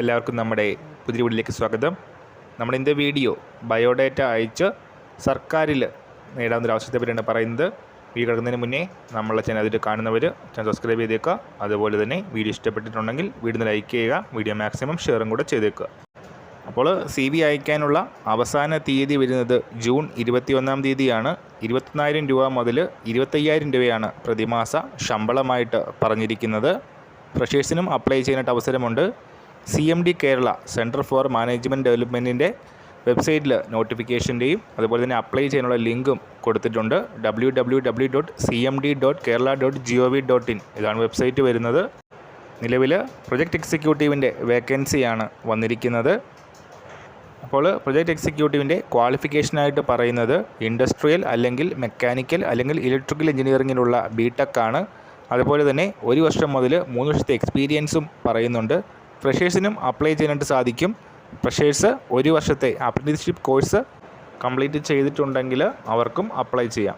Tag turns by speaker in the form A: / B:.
A: എല്ലാവർക്കും നമ്മുടെ പുതിയ വീട്ടിലേക്ക് സ്വാഗതം. നമ്മുടെ ഇന്നത്തെ വീഡിയോ ബയോഡേറ്റ അയച്ച് സർക്കാരിൽ നേടാവുന്ന ഒരു അവസരത്തെ പറ്റിയാണ് പറയുന്നത്. വീഡിയോ കിടക്കുന്നതിന് മുന്നേ നമ്മളെ ചാനൽ അതിൽ കാണുന്നവർ ചാനൽ സബ്സ്ക്രൈബ് ചെയ്തേക്കുക. അതുപോലെ തന്നെ വീഡിയോ ഇഷ്ടപ്പെട്ടിട്ടുണ്ടെങ്കിൽ വീഡിയോ ലൈക്ക് ചെയ്യുക വീഡിയോ മാക്സിമം ഷെയറും കൂടെ ചെയ്തേക്കുക. അപ്പോൾ സി വി അയക്കാനുള്ള അവസാന തീയതി വരുന്നത് ജൂൺ ഇരുപത്തിയൊന്നാം തീയതിയാണ്. ഇരുപത്തിനായിരം രൂപ മുതൽ ഇരുപത്തയ്യായിരം രൂപയാണ് പ്രതിമാസ ശമ്പളമായിട്ട് പറഞ്ഞിരിക്കുന്നത്. ഫ്രഷേഴ്സിനും അപ്ലൈ ചെയ്യാനായിട്ട് അവസരമുണ്ട്. C M D Kerala centre for management ഡെവലപ്മെന്റിന്റെ വെബ്സൈറ്റിൽ നോട്ടിഫിക്കേഷന്റെയും അതുപോലെ തന്നെ അപ്ലൈ ചെയ്യാനുള്ള ലിങ്കും കൊടുത്തിട്ടുണ്ട്. W W W dot C M D dot Kerala dot G O V dot in ഇതാണ് വെബ്സൈറ്റ് വരുന്നത്. നിലവിൽ പ്രൊജക്ട് എക്സിക്യൂട്ടീവിന്റെ വേക്കൻസിയാണ് വന്നിരിക്കുന്നത്. അപ്പോൾ പ്രൊജക്ട് എക്സിക്യൂട്ടീവിന്റെ ക്വാളിഫിക്കേഷനായിട്ട് പറയുന്നത് ഇൻഡസ്ട്രിയൽ അല്ലെങ്കിൽ മെക്കാനിക്കൽ അല്ലെങ്കിൽ ഇലക്ട്രിക്കൽ എഞ്ചിനീയറിങ്ങിലുള്ള ബി ആണ്. അതുപോലെ തന്നെ ഒരു വർഷം മുതൽ മൂന്ന് വർഷത്തെ എക്സ്പീരിയൻസും പറയുന്നുണ്ട്. ഫ്രഷേഴ്സിനും അപ്ലൈ ചെയ്യാനായിട്ട് സാധിക്കും. ഫ്രഷേഴ്സ് ഒരു വർഷത്തെ അപ്രന്റീസ്ഷിപ്പ് കോഴ്സ് കംപ്ലീറ്റ് ചെയ്തിട്ടുണ്ടെങ്കിൽ അവർക്കും അപ്ലൈ ചെയ്യാം.